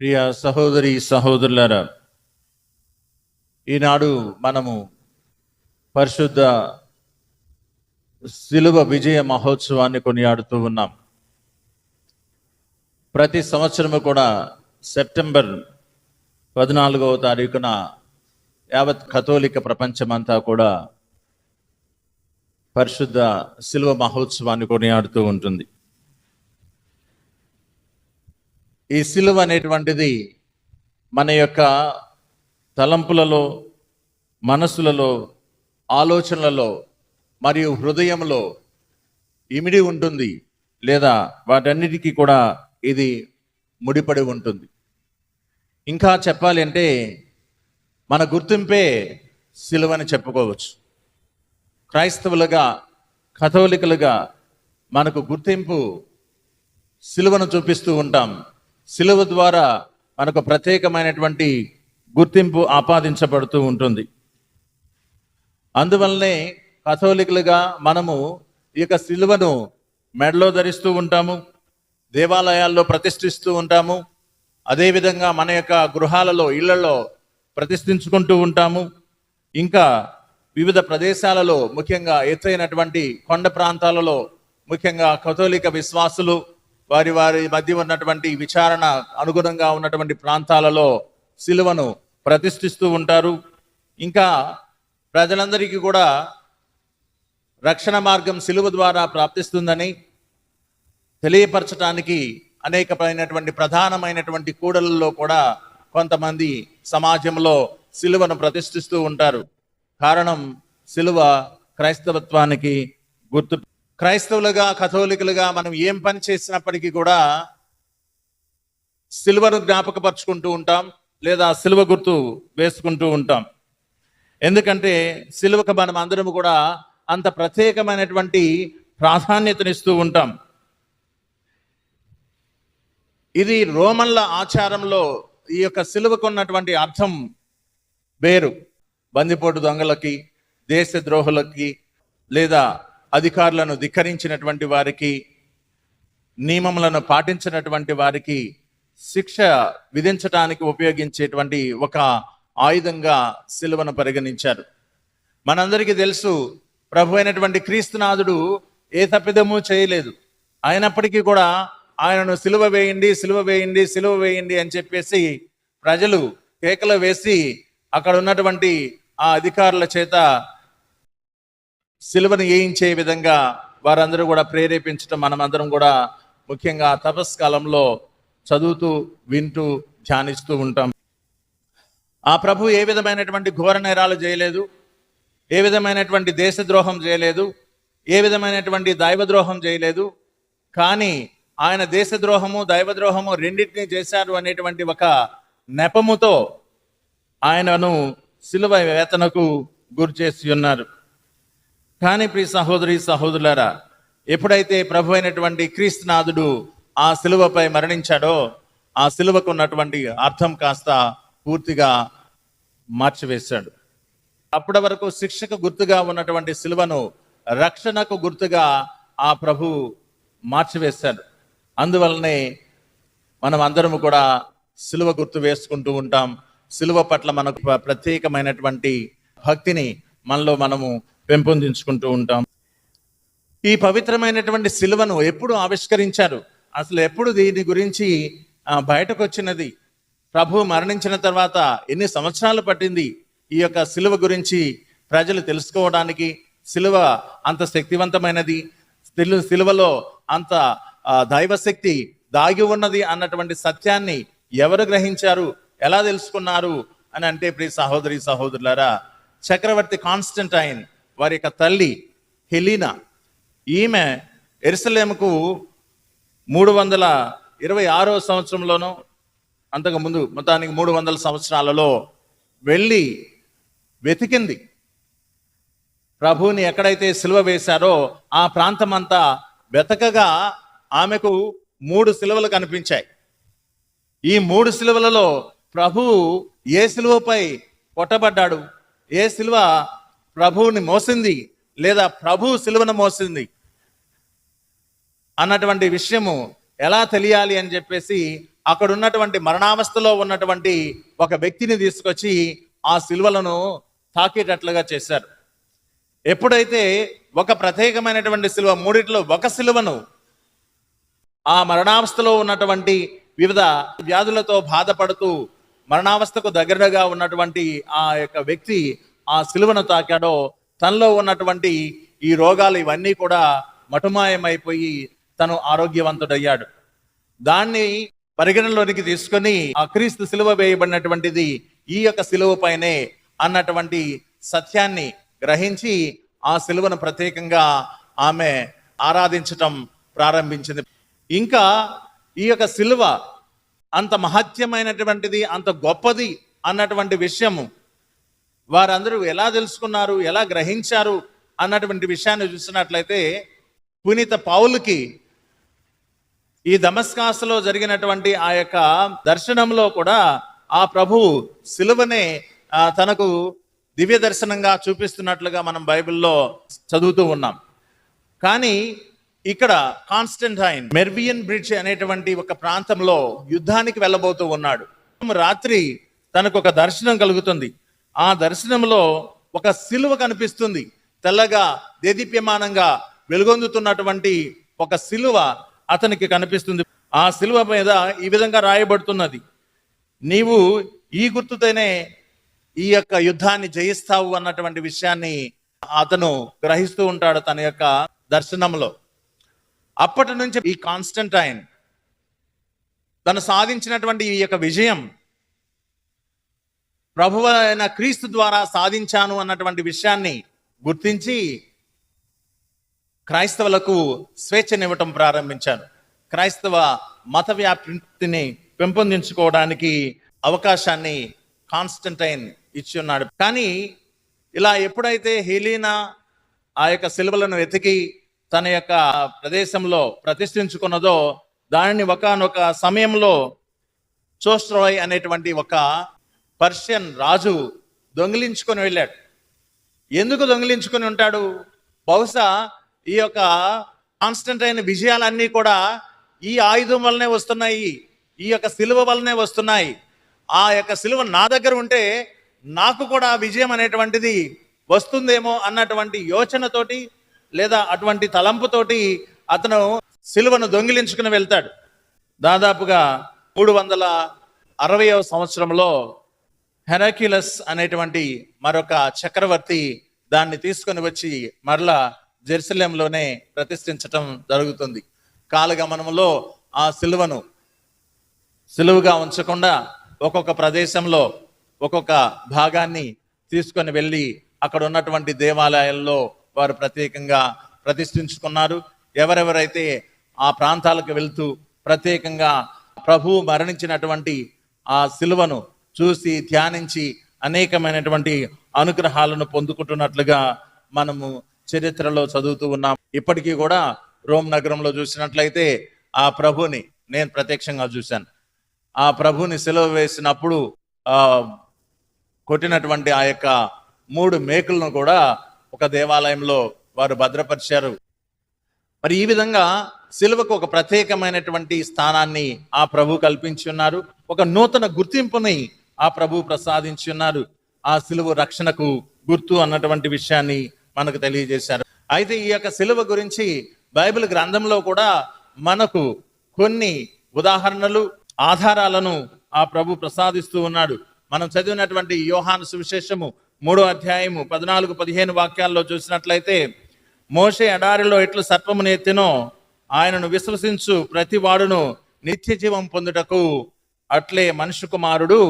ప్రియ సహోదరి సహోదరులారా ఈనాడు మనము పరిశుద్ధ శిలువ విజయ మహోత్సవాన్ని కొనియాడుతూ ఉన్నాం. ప్రతి సంవత్సరము కూడా సెప్టెంబర్ పద్నాలుగవ తారీఖున యావత్ కథోలిక ప్రపంచమంతా కూడా పరిశుద్ధ శిలువ మహోత్సవాన్ని కొనియాడుతూ ఉంటుంది. ఈ సిలువ అనేటువంటిది మన యొక్క తలంపులలో మనసులలో ఆలోచనలలో మరియు హృదయంలో ఇమిడి ఉంటుంది లేదా వాటన్నిటికీ కూడా ఇది ముడిపడి ఉంటుంది. ఇంకా చెప్పాలి అంటే మన గుర్తింపే సిలువని చెప్పుకోవచ్చు. క్రైస్తవులుగా కథోలికలుగా మనకు గుర్తింపు సిలువను చూపిస్తూ ఉంటాం. సిలువ ద్వారా మనకు ప్రత్యేకమైనటువంటి గుర్తింపు ఆపాదించబడుతూ ఉంటుంది. అందువల్లనే కథోలికులుగా మనము ఈ యొక్క సిలువను మెడలో ధరిస్తూ ఉంటాము దేవాలయాల్లో ప్రతిష్ఠిస్తూ ఉంటాము అదేవిధంగా మన యొక్క గృహాలలో ఇళ్ళలో ప్రతిష్ఠించుకుంటూ ఉంటాము. ఇంకా వివిధ ప్రదేశాలలో ముఖ్యంగా ఎత్తైనటువంటి కొండ ప్రాంతాలలో ముఖ్యంగా కథోలిక విశ్వాసులు వారి వారి మధ్య ఉన్నటువంటి విచారణ అనుగుణంగా ఉన్నటువంటి ప్రాంతాలలో సిలువను ప్రతిష్ఠిస్తూ ఉంటారు. ఇంకా ప్రజలందరికీ కూడా రక్షణ మార్గం సిలువ ద్వారా ప్రాప్తిస్తుందని తెలియపరచడానికి అనేకమైనటువంటి ప్రధానమైనటువంటి కూడలలో కూడా కొంతమంది సమాజంలో సిలువను ప్రతిష్ఠిస్తూ ఉంటారు. కారణం సిలువ క్రైస్తవత్వానికి గుర్తు క్రైస్తవులుగా కథోలికులుగా మనం ఏం పని చేసినప్పటికీ కూడా సిలువను జ్ఞాపకపరుచుకుంటూ ఉంటాం లేదా సిలువ గుర్తు వేసుకుంటూ ఉంటాం. ఎందుకంటే సిలువకు మనం అందరం కూడా అంత ప్రత్యేకమైనటువంటి ప్రాధాన్యతనిస్తూ ఉంటాం. ఇది రోమన్ల ఆచారంలో ఈ యొక్క సిలువకు ఉన్నటువంటి అర్థం వేరు. బందిపోటు దొంగలకి దేశద్రోహులకి లేదా అధికారులను ధిక్కరించినటువంటి వారికి నియమములను పాటించినటువంటి వారికి శిక్ష విధించటానికి ఉపయోగించేటువంటి ఒక ఆయుధంగా సిలువను పరిగణించారు. మనందరికీ తెలుసు ప్రభు అయినటువంటి క్రీస్తునాథుడు ఏ తప్పిదము చేయలేదు. అయినప్పటికీ కూడా ఆయనను సిలువ వేయండి సిలువ వేయండి సిలువ వేయండి అని చెప్పేసి ప్రజలు కేకలు వేసి అక్కడ ఉన్నటువంటి ఆ అధికారుల చేత సిలువను వేయించే విధంగా వారందరూ కూడా ప్రేరేపించడం మనమందరం కూడా ముఖ్యంగా తపస్కాలంలో చదువుతూ వింటూ ధ్యానిస్తూ ఉంటాం. ఆ ప్రభు ఏ విధమైనటువంటి ఘోర నేరాలు చేయలేదు ఏ విధమైనటువంటి దేశద్రోహం చేయలేదు ఏ విధమైనటువంటి దైవద్రోహం చేయలేదు కానీ ఆయన దేశద్రోహము దైవద్రోహము రెండింటినీ చేశారు అనేటువంటి ఒక నెపముతో ఆయనను సిలువ వేతనకు గురి చేసి ఉన్నారు. కానీ ప్రియ సహోదరి సహోదరులారా ఎప్పుడైతే ప్రభు అయినటువంటి క్రీస్తునాథుడు ఆ సిలువపై మరణించాడో ఆ సిలువకు ఉన్నటువంటి అర్థం కాస్త పూర్తిగా మార్చివేశాడు. అప్పటి వరకు శిక్షకు గుర్తుగా ఉన్నటువంటి సిలువను రక్షణకు గుర్తుగా ఆ ప్రభు మార్చివేశాడు. అందువలనే మనం అందరము కూడా సిలువ గుర్తు వేసుకుంటూ ఉంటాం. సిలువ పట్ల మనకు ప్రత్యేకమైనటువంటి భక్తిని మనలో మనము పెంపొందించుకుంటూ ఉంటాం. ఈ పవిత్రమైనటువంటి సిలువను ఎప్పుడు ఆవిష్కరించారు? అసలు ఎప్పుడు దీని గురించి బయటకు వచ్చినది ప్రభు మరణించిన తర్వాత ఎన్ని సంవత్సరాలు పట్టింది ఈ యొక్క సిలువ గురించి ప్రజలు తెలుసుకోవడానికి? సిలువ అంత శక్తివంతమైనది? శిలువలో సిలువలో అంత దైవశక్తి దాగి ఉన్నది అన్నటువంటి సత్యాన్ని ఎవరు గ్రహించారు? ఎలా తెలుసుకున్నారు? అని అంటే ప్రియ సహోదరి సహోదరులారా చక్రవర్తి కాన్స్టంటైన్ వారి యొక్క తల్లి హెలీనా. ఈమె ఎరుసలేముకు మూడు వందల ఇరవై ఆరో సంవత్సరంలోనూ అంతకు ముందు మొత్తానికి మూడు వందల సంవత్సరాలలో వెళ్ళి వెతికింది. ప్రభువుని ఎక్కడైతే సిలువ వేశారో ఆ ప్రాంతం అంతా వెతకగా ఆమెకు మూడు సిలువలు కనిపించాయి. ఈ మూడు సిలువలలో ప్రభువు ఏ సిలువపై కొట్టబడ్డాడు? ఏ సిలువ ప్రభువుని మోసింది లేదా ప్రభు సిలువను మోసింది అన్నటువంటి విషయము ఎలా తెలియాలి అని చెప్పేసి అక్కడ ఉన్నటువంటి మరణావస్థలో ఉన్నటువంటి ఒక వ్యక్తిని తీసుకొచ్చి ఆ సిలువలను తాకేటట్లుగా చేశారు. ఎప్పుడైతే ఒక ప్రత్యేకమైనటువంటి సిలువ మూడిట్లో ఒక సిలువను ఆ మరణావస్థలో ఉన్నటువంటి వివిధ వ్యాధులతో బాధపడుతూ మరణావస్థకు దగ్గరగా ఉన్నటువంటి ఆ యొక్క వ్యక్తి ఆ సిలువను తాకాడో తనలో ఉన్నటువంటి ఈ రోగాలు ఇవన్నీ కూడా మటుమాయమైపోయి తను ఆరోగ్యవంతుడయ్యాడు. దాన్ని పరిగణలోనికి తీసుకొని ఆ క్రీస్తు సిలువ వేయబడినటువంటిది ఈ యొక్క సిలువ పైనే అన్నటువంటి సత్యాన్ని గ్రహించి ఆ సిలువను ప్రత్యేకంగా ఆమె ఆరాధించటం ప్రారంభించింది. ఇంకా ఈ యొక్క సిలువ అంత మహత్యమైనటువంటిది అంత గొప్పది అన్నటువంటి విషయము వారందరూ ఎలా తెలుసుకున్నారు ఎలా గ్రహించారు అన్నటువంటి విషయాన్ని చూసినట్లయితే పునీత పౌలుకి ఈ దమస్కాసులో జరిగినటువంటి ఆ యొక్క దర్శనంలో కూడా ఆ ప్రభు సిలువనే తనకు దివ్య దర్శనంగా చూపిస్తున్నట్లుగా మనం బైబిల్లో చదువుతూ ఉన్నాం. కానీ ఇక్కడ కాన్స్టంటైన్ మెర్వియన్ బ్రిడ్జ్ అనేటువంటి ఒక ప్రాంతంలో యుద్ధానికి వెళ్ళబోతూ ఉన్నాడు. రాత్రి తనకు ఒక దర్శనం కలుగుతుంది. ఆ దర్శనంలో ఒక సిలువ కనిపిస్తుంది. తెల్లగా దేదీప్యమానంగా వెలుగొందుతున్నటువంటి ఒక సిలువ అతనికి కనిపిస్తుంది. ఆ సిలువ మీద ఈ విధంగా రాయబడుతున్నది. నీవు ఈ గుర్తుతోనే ఈ యొక్క యుద్ధాన్ని జయిస్తావు అన్నటువంటి విషయాన్ని అతను గ్రహిస్తూ ఉంటాడు తన యొక్క దర్శనంలో. అప్పటి నుంచి ఈ కాన్స్టంటైన్ తను సాధించినటువంటి ఈ యొక్క విజయం ప్రభువు అయిన క్రీస్తు ద్వారా సాధించాను అన్నటువంటి విషయాన్ని గుర్తించి క్రైస్తవులకు స్వేచ్ఛనివ్వటం ప్రారంభించాను. క్రైస్తవ మత వ్యాప్తిని పెంపొందించుకోవడానికి అవకాశాన్ని కాన్స్టంటైన్ ఇచ్చి ఉన్నాడు కానీ ఇలా ఎప్పుడైతే హెలీనా ఆ యొక్క సిలువలను వెతికి తన యొక్క ప్రదేశంలో ప్రతిష్ఠించుకున్నదో దానిని ఒకనొక సమయంలో చోస్ట్రాయ్ అనేటువంటి ఒక పర్షియన్ రాజు దొంగిలించుకొని వెళ్ళాడు. ఎందుకు దొంగిలించుకొని ఉంటాడు? బహుశా ఈ యొక్క కాన్స్టెంట్ అయిన విజయాలన్నీ కూడా ఈ ఆయుధం వల్లనే వస్తున్నాయి ఈ యొక్క సిలువ వల్లనే వస్తున్నాయి. ఆ యొక్క సిలువ నా దగ్గర ఉంటే నాకు కూడా విజయం అనేటువంటిది వస్తుందేమో అన్నటువంటి యోచనతోటి లేదా అటువంటి తలంపుతోటి అతను సిలువను దొంగిలించుకుని వెళ్తాడు. దాదాపుగా మూడు వందల అరవయవ సంవత్సరంలో హెరాక్యులస్ అనేటువంటి మరొక చక్రవర్తి దాన్ని తీసుకొని వచ్చి మరలా జెరూసలేంలోనే ప్రతిష్ఠించటం జరుగుతుంది. కాలగమనంలో ఆ సిలువను సిలువుగా ఉంచకుండా ఒక్కొక్క ప్రదేశంలో ఒక్కొక్క భాగాన్ని తీసుకొని వెళ్ళి అక్కడ ఉన్నటువంటి దేవాలయాల్లో వారు ప్రత్యేకంగా ప్రతిష్ఠించుకున్నారు. ఎవరెవరైతే ఆ ప్రాంతాలకు వెళ్తూ ప్రత్యేకంగా ప్రభువు మరణించినటువంటి ఆ సిలువను చూసి ధ్యానించి అనేకమైనటువంటి అనుగ్రహాలను పొందుకుంటున్నట్లుగా మనము చరిత్రలో చదువుతూ ఉన్నాం. ఇప్పటికీ కూడా రోమ్ నగరంలో చూసినట్లయితే ఆ ప్రభుని నేను ప్రత్యక్షంగా చూశాను. ఆ ప్రభుని సెలవు వేసినప్పుడు ఆ కొట్టినటువంటి ఆ యొక్క మూడు మేకులను కూడా ఒక దేవాలయంలో వారు భద్రపరిచారు. మరి ఈ విధంగా సిలువకు ఒక ప్రత్యేకమైనటువంటి స్థానాన్ని ఆ ప్రభు కల్పించి ఉన్నారు. ఒక నూతన గుర్తింపుని ఆ ప్రభు ప్రసాదించి ఉన్నారు ఆ సిలువ రక్షణకు గుర్తు అన్నటువంటి విషయాన్ని మనకు తెలియజేశారు. అయితే ఈ యొక్క సిలువ గురించి బైబిల్ గ్రంథంలో కూడా మనకు కొన్ని ఉదాహరణలు ఆధారాలను ఆ ప్రభు ప్రసాదిస్తూ ఉన్నాడు. మనం చదివినటువంటి యోహాను సువిశేషము మూడో అధ్యాయము పద్నాలుగు పదిహేను వాక్యాల్లో చూసినట్లయితే మోషే ఎడారిలో ఎట్లు సర్పమును ఎత్తినో ఆయనను విశ్వసించు ప్రతి వాడును నిత్య జీవం పొందుటకు అట్లే మనుషు కుమారుడు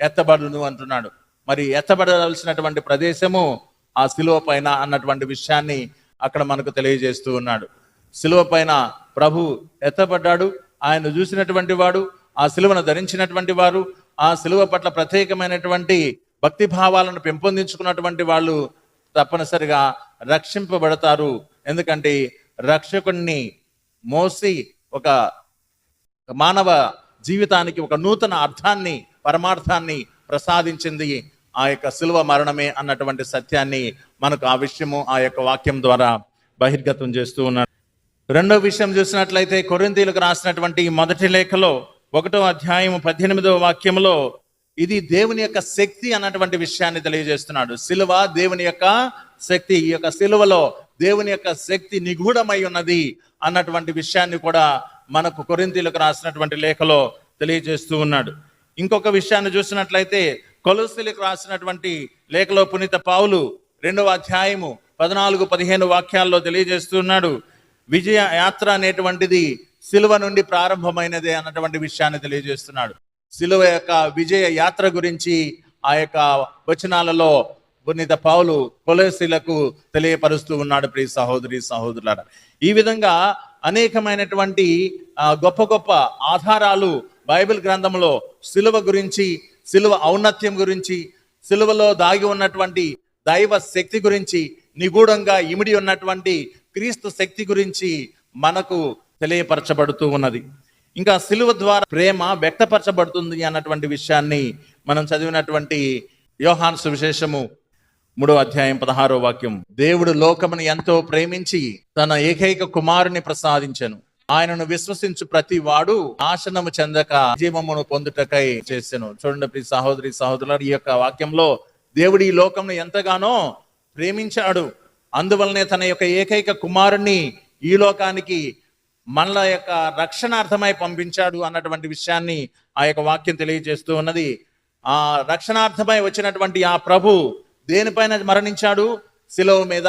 ఎత్తబడును అంటున్నాడు. మరి ఎత్తబడవలసినటువంటి ప్రదేశము ఆ శిలువ పైన అన్నటువంటి విషయాన్ని అక్కడ మనకు తెలియజేస్తూ ఉన్నాడు. శిలువ పైన ప్రభు ఎత్తబడ్డాడు. ఆయన చూసినటువంటి వాడు ఆ శిలువను ధరించినటువంటి వారు ఆ శిలువ పట్ల ప్రత్యేకమైనటువంటి భక్తి భావాలను పెంపొందించుకున్నటువంటి వాళ్ళు తప్పనిసరిగా రక్షింపబడతారు. ఎందుకంటే రక్షకుణ్ణి మోసి ఒక మానవ జీవితానికి ఒక నూతన అర్థాన్ని పరమార్థాన్ని ప్రసాదించింది ఆ యొక్క శిలువ మరణమే అన్నటువంటి సత్యాన్ని మనకు ఆ విషయము ఆ యొక్క వాక్యం ద్వారా బహిర్గతం చేస్తూ ఉన్నాడు రెండో విషయం చూసినట్లయితే కొరింతీలకు రాసినటువంటి మొదటి లేఖలో ఒకటో అధ్యాయం పద్దెనిమిదవ వాక్యంలో ఇది దేవుని యొక్క శక్తి అన్నటువంటి విషయాన్ని తెలియజేస్తున్నాడు. సిలువ దేవుని యొక్క శక్తి ఈ యొక్క సిలువలో దేవుని యొక్క శక్తి నిగూఢమై ఉన్నది అన్నటువంటి విషయాన్ని కూడా మనకు కొరింతీలకు రాసినటువంటి లేఖలో తెలియజేస్తూ ఉన్నాడు. ఇంకొక విషయాన్ని చూసినట్లయితే కొలసిలకు రాసినటువంటి లేఖలో పునీత పావులు రెండవ అధ్యాయము పద్నాలుగు పదిహేను వాక్యాల్లో తెలియజేస్తున్నాడు. విజయ యాత్ర అనేటువంటిది సిలువ నుండి ప్రారంభమైనది అన్నటువంటి విషయాన్ని తెలియజేస్తున్నాడు. సిలువ యొక్క విజయ యాత్ర గురించి ఆ యొక్క వచనాలలో పునీత పావులు కొలసిలకు తెలియపరుస్తూ ఉన్నాడు ప్రియ సహోదరి సహోదరులారా. ఈ విధంగా అనేకమైనటువంటి గొప్ప గొప్ప ఆధారాలు బైబిల్ గ్రంథంలో సిలువ గురించి సిలువ ఔన్నత్యం గురించి సిలువలో దాగి ఉన్నటువంటి దైవ శక్తి గురించి నిగూఢంగా ఇమిడి ఉన్నటువంటి క్రీస్తు శక్తి గురించి మనకు తెలియపరచబడుతూ ఉన్నది. ఇంకా సిలువ ద్వారా ప్రేమ వ్యక్తపరచబడుతుంది అన్నటువంటి విషయాన్ని మనం చదివినటువంటి యోహాన్ సువిశేషము మూడో అధ్యాయం పదహారో వాక్యం. దేవుడు లోకమును ఎంతో ప్రేమించి తన ఏకైక కుమారుని ప్రసాదించాను. ఆయనను విశ్వసించు ప్రతి వాడు నాశనము చెందక జీవమును పొందుటకై చేసాను. చూడండి ప్రియ సహోదరి సహోదరులు ఈ యొక్క వాక్యంలో దేవుడు ఈ లోకంను ఎంతగానో ప్రేమించాడు. అందువలనే తన యొక్క ఏకైక కుమారుణ్ణి ఈ లోకానికి మనల యొక్క రక్షణార్థమై పంపించాడు అన్నటువంటి విషయాన్ని ఆ యొక్క వాక్యం తెలియజేస్తూ ఉన్నది. ఆ రక్షణార్థమై వచ్చినటువంటి ఆ ప్రభు దేనిపైన మరణించాడు? శిలవు మీద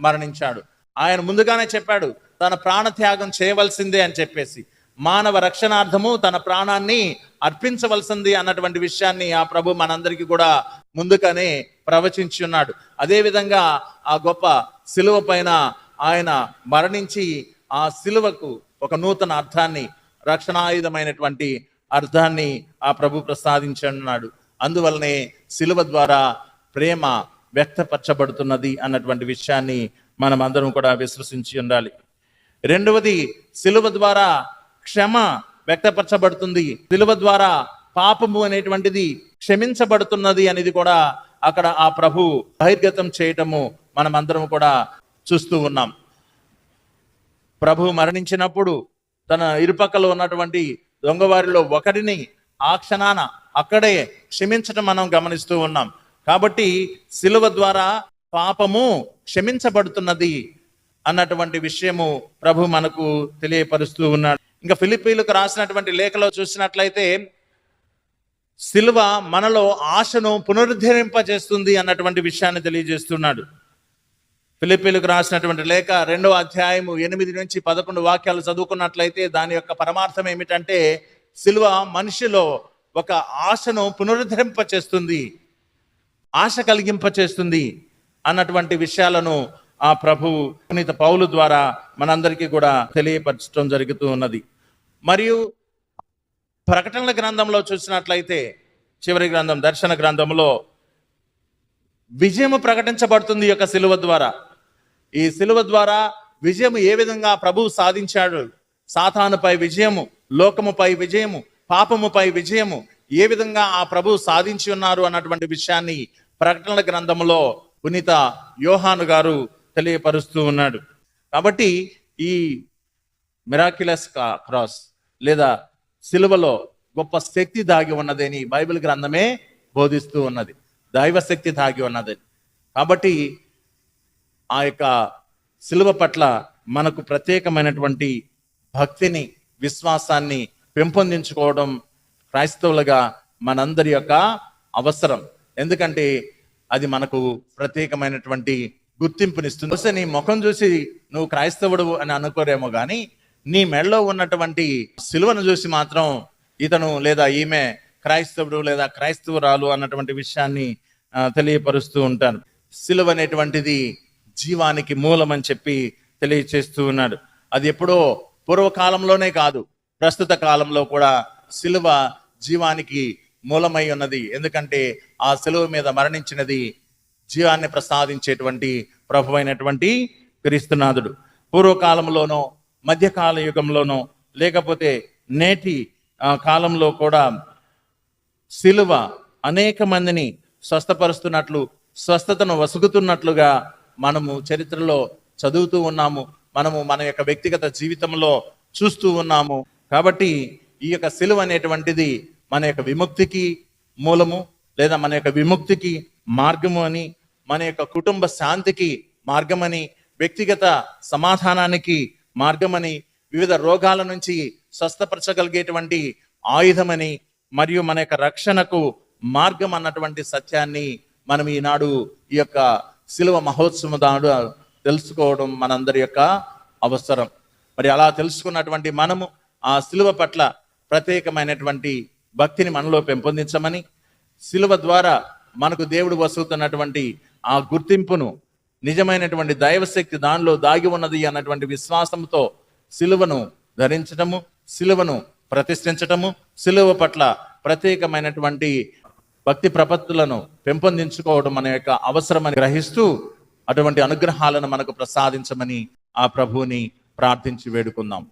మరణించాడు. ఆయన ముందుగానే చెప్పాడు తన ప్రాణత్యాగం చేయవలసిందే అని చెప్పేసి మానవ రక్షణార్థము తన ప్రాణాన్ని అర్పించవలసింది అన్నటువంటి విషయాన్ని ఆ ప్రభు మనందరికీ కూడా ముందుగానే ప్రవచించి ఉన్నాడు. అదేవిధంగా ఆ గొప్ప శిలువ పైన ఆయన మరణించి ఆ శిలువకు ఒక నూతన అర్థాన్ని రక్షణాయుధమైనటువంటి అర్థాన్ని ఆ ప్రభు ప్రసాదించున్నాడు అందువలనే శిలువ ద్వారా ప్రేమ వ్యక్తపరచబడుతున్నది అన్నటువంటి విషయాన్ని మనం అందరం కూడా విశ్వసించి ఉండాలి. రెండవది శిలువ ద్వారా క్షమ వ్యక్తపరచబడుతుంది. శిలువ ద్వారా పాపము అనేటువంటిది క్షమించబడుతున్నది అనేది కూడా అక్కడ ఆ ప్రభు బహిర్గతం చేయటము మనం అందరం కూడా చూస్తూ ఉన్నాం. ప్రభు మరణించినప్పుడు తన ఇరుపక్కలో ఉన్నటువంటి దొంగవారిలో ఒకరిని ఆ క్షణాన అక్కడే క్షమించటం మనం గమనిస్తూ ఉన్నాం. కాబట్టి శిలువ ద్వారా పాపము క్షమించబడుతున్నది అన్నటువంటి విషయము ప్రభు మనకు తెలియపరుస్తూ ఉన్నాడు. ఇంకా ఫిలిపీలకు రాసినటువంటి లేఖలో చూసినట్లయితే శిల్వ మనలో ఆశను పునరుద్ధరింపజేస్తుంది అన్నటువంటి విషయాన్ని తెలియజేస్తున్నాడు. ఫిలిపీలకు రాసినటువంటి లేఖ రెండవ అధ్యాయము ఎనిమిది నుంచి పదకొండు వాక్యాలు చదువుకున్నట్లయితే దాని యొక్క పరమార్థం ఏమిటంటే సిల్వ మనిషిలో ఒక ఆశను పునరుద్ధరింపచేస్తుంది ఆశ కలిగింపచేస్తుంది అన్నటువంటి విషయాలను ఆ ప్రభువు పునీత పౌలు ద్వారా మనందరికీ కూడా తెలియపరచడం జరుగుతూ ఉన్నది. మరియు ప్రకటనల గ్రంథంలో చూసినట్లయితే చివరి గ్రంథం దర్శన గ్రంథంలో విజయము ప్రకటించబడుతుంది యొక్క సిలువ ద్వారా. ఈ సిలువ ద్వారా విజయం ఏ విధంగా ప్రభువు సాధించాడు? సాతానుపై విజయము లోకముపై విజయము పాపముపై విజయము ఏ విధంగా ఆ ప్రభు సాధించి ఉన్నారు అన్నటువంటి విషయాన్ని ప్రకటనల గ్రంథంలో పునీత యోహాను గారు తెలియపరుస్తూ ఉన్నాడు. కాబట్టి ఈ మిరాక్యులస్ క్రాస్ లేదా సిలువలో గొప్ప శక్తి దాగి ఉన్నదని బైబిల్ గ్రంథమే బోధిస్తూ ఉన్నది. దైవ శక్తి దాగి ఉన్నదని కాబట్టి ఆ యొక్క సిలువ పట్ల మనకు ప్రత్యేకమైనటువంటి భక్తిని విశ్వాసాన్ని పెంపొందించుకోవడం క్రైస్తవులుగా మనందరి యొక్క అవసరం. ఎందుకంటే అది మనకు ప్రత్యేకమైనటువంటి గుర్తింపునిస్తుంది. బహుశా నీ ముఖం చూసి నువ్వు క్రైస్తవుడు అని అనుకోరేమో కానీ నీ మెడలో ఉన్నటువంటి సిలువను చూసి మాత్రం ఇతను లేదా ఈమె క్రైస్తవుడు లేదా క్రైస్తవురాలు అన్నటువంటి విషయాన్ని తెలియపరుస్తూ ఉంటాను సిలువ అనేటువంటిది జీవానికి మూలం అని చెప్పి తెలియచేస్తూ ఉన్నాడు. అది ఎప్పుడో పూర్వకాలంలోనే కాదు ప్రస్తుత కాలంలో కూడా సిలువ జీవానికి మూలమై ఉన్నది. ఎందుకంటే ఆ సిలువ మీద మరణించినది జీవాన్ని ప్రసాదించేటువంటి ప్రభు అయినటువంటి క్రీస్తునాథుడు. పూర్వకాలంలోనో మధ్యకాల యుగంలోనో లేకపోతే నేటి కాలంలో కూడా సిలువ అనేక మందిని స్వస్థపరుస్తున్నట్లు స్వస్థతను వసుగుతున్నట్లుగా మనము చరిత్రలో చదువుతూ ఉన్నాము. మనము మన యొక్క వ్యక్తిగత జీవితంలో చూస్తూ ఉన్నాము. కాబట్టి ఈ యొక్క సిలువ అనేటువంటిది మన యొక్క విముక్తికి మూలము లేదా మన యొక్క విముక్తికి మార్గము అని మన యొక్క కుటుంబ శాంతికి మార్గమని వ్యక్తిగత సమాధానానికి మార్గమని వివిధ రోగాల నుంచి స్వస్థపరచగలిగేటువంటి ఆయుధమని మరియు మన యొక్క రక్షణకు మార్గం అన్నటువంటి సత్యాన్ని మనం ఈనాడు ఈ యొక్క శిలువ మహోత్సవం దాడు తెలుసుకోవడం మనందరి యొక్క అవసరం. మరి అలా తెలుసుకున్నటువంటి మనము ఆ శిలువ పట్ల ప్రత్యేకమైనటువంటి భక్తిని మనలో పెంపొందించమని శిలువ ద్వారా మనకు దేవుడు వసూతున్నటువంటి ఆ గుర్తింపును నిజమైనటువంటి దైవశక్తి దానిలో దాగి ఉన్నది అన్నటువంటి విశ్వాసంతో సిలువను ధరించటము సిలువను ప్రతిష్ఠించటము సిలువ పట్ల ప్రత్యేకమైనటువంటి భక్తి ప్రపత్తులను పెంపొందించుకోవడం మన యొక్క అవసరమని గ్రహిస్తూ అటువంటి అనుగ్రహాలను మనకు ప్రసాదించమని ఆ ప్రభువుని ప్రార్థించి వేడుకుందాం.